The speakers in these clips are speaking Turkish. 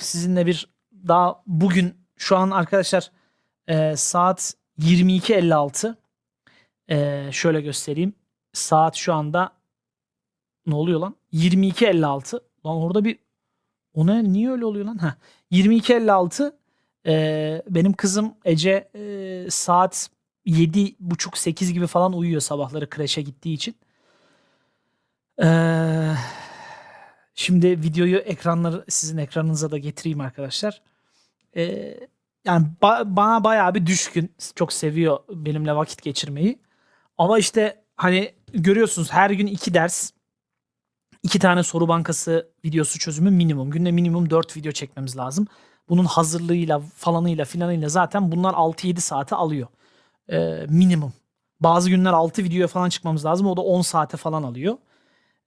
Sizinle bir daha bugün şu an arkadaşlar e, saat 22.56 E, şöyle göstereyim. Saat şu anda ne oluyor lan? 22.56 lan orada bir o ne niye öyle oluyor lan? Ha 22.56 e, benim kızım Ece e, saat 7.30-8 gibi falan uyuyor sabahları kreşe gittiği için. Eee Şimdi videoyu ekranları sizin ekranınıza da getireyim arkadaşlar. Ee, yani ba- bana bayağı bir düşkün. Çok seviyor benimle vakit geçirmeyi. Ama işte hani görüyorsunuz her gün iki ders. iki tane soru bankası videosu çözümü minimum. Günde minimum 4 video çekmemiz lazım. Bunun hazırlığıyla falanıyla filanıyla zaten bunlar 6-7 saate alıyor. Ee, minimum. Bazı günler 6 videoya falan çıkmamız lazım. O da 10 saate falan alıyor.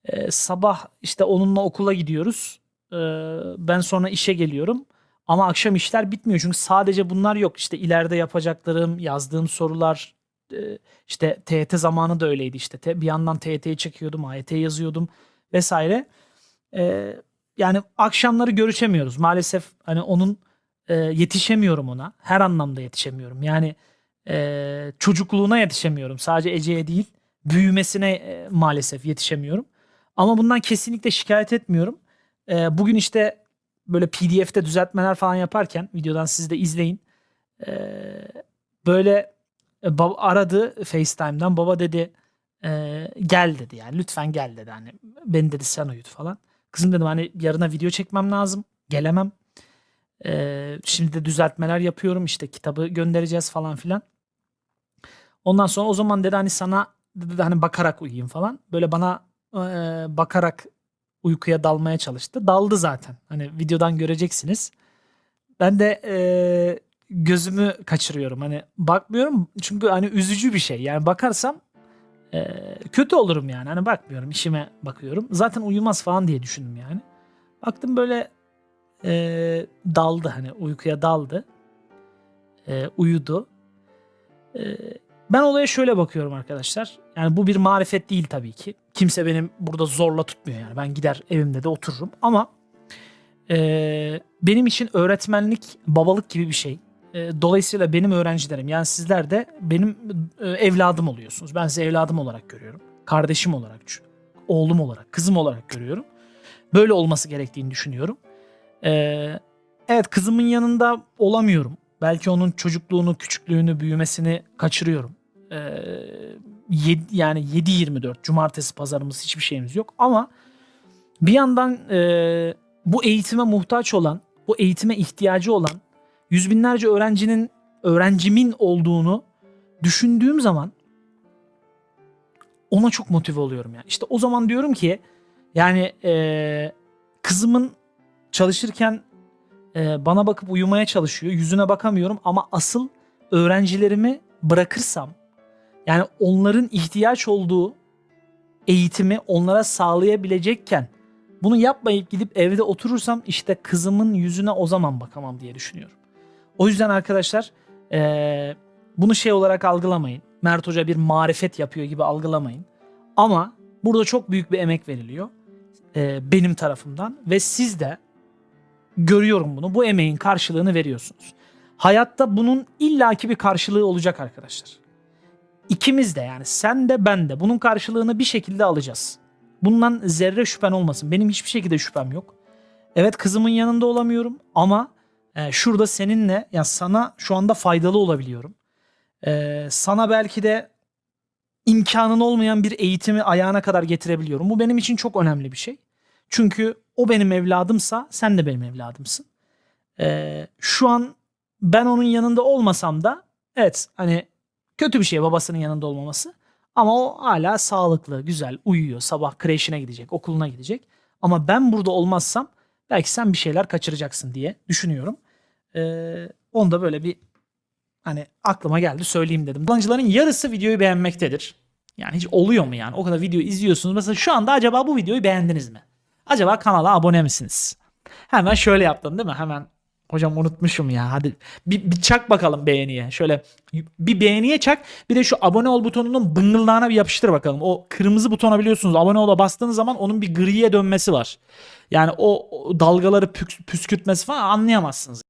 Ee, sabah işte onunla okula gidiyoruz. Ee, ben sonra işe geliyorum. Ama akşam işler bitmiyor çünkü sadece bunlar yok. İşte ileride yapacaklarım, yazdığım sorular, e, işte TYT zamanı da öyleydi işte. Te- Bir yandan TYT'yi çekiyordum, AYT yazıyordum vesaire. Ee, yani akşamları görüşemiyoruz. Maalesef hani onun e, yetişemiyorum ona. Her anlamda yetişemiyorum. Yani e, çocukluğuna yetişemiyorum. Sadece Ece'ye değil, büyümesine e, maalesef yetişemiyorum. Ama bundan kesinlikle şikayet etmiyorum. Ee, bugün işte böyle PDF'te düzeltmeler falan yaparken videodan siz de izleyin. Ee, böyle e, bab- aradı FaceTime'dan baba dedi e, gel dedi yani lütfen gel dedi hani beni dedi sen uyut falan. Kızım dedim hani yarına video çekmem lazım gelemem. Ee, şimdi de düzeltmeler yapıyorum işte kitabı göndereceğiz falan filan. Ondan sonra o zaman dedi hani sana dedi hani bakarak uyuyayım falan. Böyle bana e, bakarak uykuya dalmaya çalıştı. Daldı zaten. Hani videodan göreceksiniz. Ben de e, gözümü kaçırıyorum. Hani bakmıyorum çünkü hani üzücü bir şey. Yani bakarsam e, kötü olurum yani. Hani bakmıyorum işime bakıyorum. Zaten uyumaz falan diye düşündüm yani. Baktım böyle e, daldı hani uykuya daldı. E, uyudu. E, ben olaya şöyle bakıyorum arkadaşlar. Yani bu bir marifet değil tabii ki. Kimse benim burada zorla tutmuyor yani. Ben gider evimde de otururum. Ama e, benim için öğretmenlik babalık gibi bir şey. E, dolayısıyla benim öğrencilerim yani sizler de benim e, evladım oluyorsunuz. Ben sizi evladım olarak görüyorum. Kardeşim olarak, oğlum olarak, kızım olarak görüyorum. Böyle olması gerektiğini düşünüyorum. E, evet kızımın yanında olamıyorum. Belki onun çocukluğunu, küçüklüğünü, büyümesini kaçırıyorum. Yedi, yani 7-24 cumartesi pazarımız hiçbir şeyimiz yok ama bir yandan e, bu eğitime muhtaç olan, bu eğitime ihtiyacı olan yüz binlerce öğrencinin, öğrencimin olduğunu düşündüğüm zaman ona çok motive oluyorum yani. İşte o zaman diyorum ki yani e, kızımın çalışırken e, bana bakıp uyumaya çalışıyor. Yüzüne bakamıyorum ama asıl öğrencilerimi bırakırsam yani onların ihtiyaç olduğu eğitimi onlara sağlayabilecekken bunu yapmayıp gidip evde oturursam işte kızımın yüzüne o zaman bakamam diye düşünüyorum. O yüzden arkadaşlar eee, bunu şey olarak algılamayın. Mert Hoca bir marifet yapıyor gibi algılamayın. Ama burada çok büyük bir emek veriliyor eee, benim tarafımdan ve siz de görüyorum bunu. Bu emeğin karşılığını veriyorsunuz. Hayatta bunun illaki bir karşılığı olacak arkadaşlar. İkimiz de yani sen de ben de bunun karşılığını bir şekilde alacağız. Bundan zerre şüphen olmasın. Benim hiçbir şekilde şüphem yok. Evet kızımın yanında olamıyorum ama e, şurada seninle ya sana şu anda faydalı olabiliyorum. E, sana belki de imkanın olmayan bir eğitimi ayağına kadar getirebiliyorum. Bu benim için çok önemli bir şey. Çünkü o benim evladımsa sen de benim evladımsın. E, şu an ben onun yanında olmasam da evet hani kötü bir şey babasının yanında olmaması. Ama o hala sağlıklı, güzel, uyuyor. Sabah kreşine gidecek, okuluna gidecek. Ama ben burada olmazsam belki sen bir şeyler kaçıracaksın diye düşünüyorum. Ee, onu da böyle bir hani aklıma geldi söyleyeyim dedim. Kullanıcıların yarısı videoyu beğenmektedir. Yani hiç oluyor mu yani? O kadar video izliyorsunuz. Mesela şu anda acaba bu videoyu beğendiniz mi? Acaba kanala abone misiniz? Hemen şöyle yaptım değil mi? Hemen Hocam unutmuşum ya. Hadi bir, bir çak bakalım beğeniye. Şöyle bir beğeniye çak. Bir de şu abone ol butonunun bıngıldağına bir yapıştır bakalım. O kırmızı butona biliyorsunuz abone ol'a bastığınız zaman onun bir griye dönmesi var. Yani o, o dalgaları püskürtmesi falan anlayamazsınız.